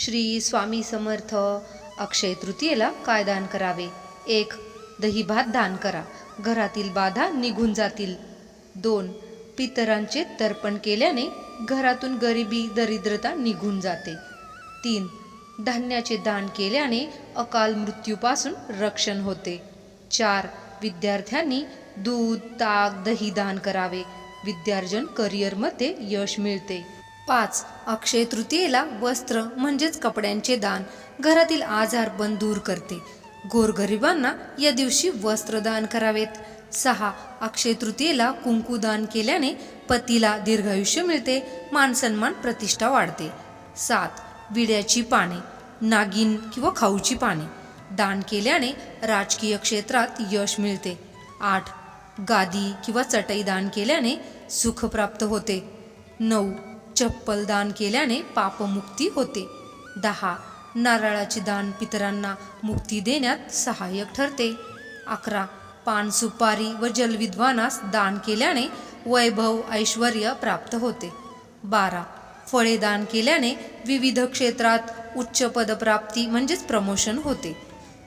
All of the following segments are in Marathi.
श्री स्वामी समर्थ अक्षय तृतीयेला काय दान करावे? एक दही भात दान करा. घरातील बाधा निघून जातील. दोन पितरांचे तर्पण केल्याने घरातून गरिबी दरिद्रता निघून जाते. तीन धान्याचे दान केल्याने अकाल मृत्यूपासून रक्षण होते. चार विद्यार्थ्यांनी दूध ताक दही दान करावे. विद्यार्जन करिअरमध्ये यश मिळते. पाच. अक्षय तृतीयेला वस्त्र म्हणजेच कपड्यांचे दान. घरातील आजार पण दूर करते. गोरगरिबांना या दिवशी वस्त्र दान करावेत. सहा. अक्षय तृतीयेला कुंकू दान केल्याने पतीला दीर्घायुष्य मिळते मानसन्मान प्रतिष्ठा वाढते. सात. विड्याची पाने नागिन किंवा खाऊची पाने. दान केल्याने राजकीय क्षेत्रात यश मिळते. आठ. गादी किंवा चटई दान केल्याने सुख प्राप्त होते. नऊ. चप्पल दान केल्याने पापमुक्ती होते. दहा. नारळाची दान पितरांना मुक्ती देण्यात सहाय्यक ठरते. अकरा. पान सुपारी व जलविद्वानास दान केल्याने वैभव ऐश्वर प्राप्त होते. बारा. फळे दान केल्याने विविध क्षेत्रात उच्च पदप्राप्ती म्हणजेच प्रमोशन होते.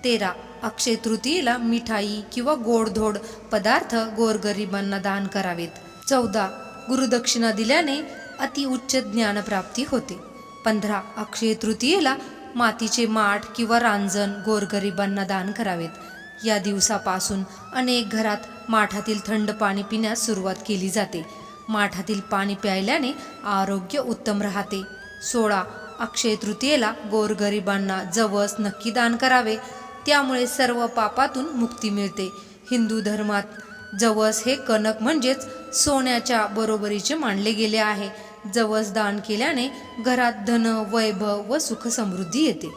तेरा. अक्षय तृतीयेला मिठाई किंवा गोडधोड पदार्थ गोरगरिबांना दान करावेत. चौदा. गुरुदक्षिणा दिल्याने अतिउच्च ज्ञानप्राप्ती होते. पंधरा अक्षय तृतीयेला मातीचे माठ किंवा रांजण गोरगरिबांना दान करावेत. या दिवसापासून अनेक घरात माठातील थंड पाणी पिण्यास सुरुवात केली जाते. माठातील पाणी प्यायल्याने आरोग्य उत्तम राहते. सोळा अक्षय तृतीयेला गोरगरिबांना जवस नक्की दान करावे. त्यामुळे सर्व पापातून मुक्ती मिळते. हिंदू धर्मात जवस हे कणक म्हणजेच सोन्याच्या बरोबरीचे मानले गेले आहे. जवस दान केल्याने घरात धन वैभव व सुख समृद्धी येते.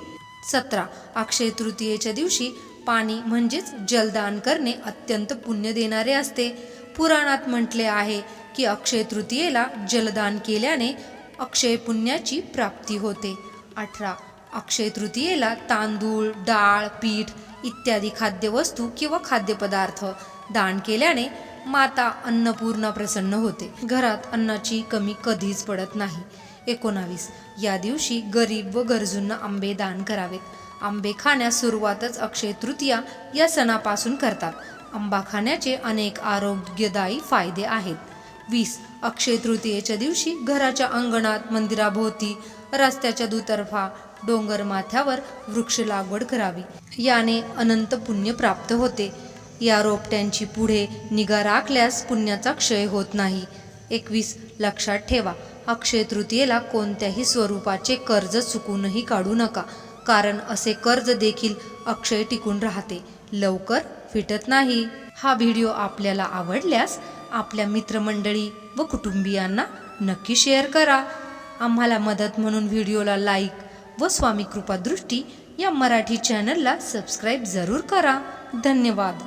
सतरा अक्षय तृतीयेच्या दिवशी पाणी म्हणजेच जलदान करणे अत्यंत पुण्य देणारे असते. पुराणात म्हटले आहे की अक्षय तृतीयेला जलदान केल्याने अक्षय पुण्याची प्राप्ती होते. अठरा अक्षय तृतीयेला तांदूळ डाळ पीठ इत्यादी खाद्यवस्तू किंवा खाद्यपदार्थ दान केल्याने माता अन्नपूर्णा प्रसन्न होते. घरात अन्नाची कमी कधीच पडत नाही. एकोणावीस. या दिवशी गरीब व गरजूंना आंबे दान करावेत. आंबे खाण्यास सुरुवातच अक्षय तृतीया या सणापासून करतात. आंबा खाण्याचे अनेक आरोग्यदायी फायदे आहेत. वीस. अक्षय तृतीयेच्या दिवशी घराच्या अंगणात मंदिराभोवती रस्त्याच्या दुतर्फा डोंगर माथ्यावर वृक्ष लागवड करावी. याने अनंत पुण्य प्राप्त होते. या रोपट्यांची पुढे निगा राखल्यास पुण्याचा क्षय होत नाही. एकवीस लक्षात ठेवा अक्षय तृतीयेला कोणत्याही स्वरूपाचे कर्ज चुकूनही काढू नका. कारण असे कर्ज देखील अक्षय टिकून राहते लवकर फिटत नाही. हा व्हिडिओ आपल्याला आवडल्यास आपल्या मित्रमंडळी व कुटुंबियांना नक्की शेअर करा. आम्हाला मदत म्हणून व्हिडिओला लाईक व स्वामी कृपा दृष्टी या मराठी चॅनलला सबस्क्राईब जरूर करा. धन्यवाद.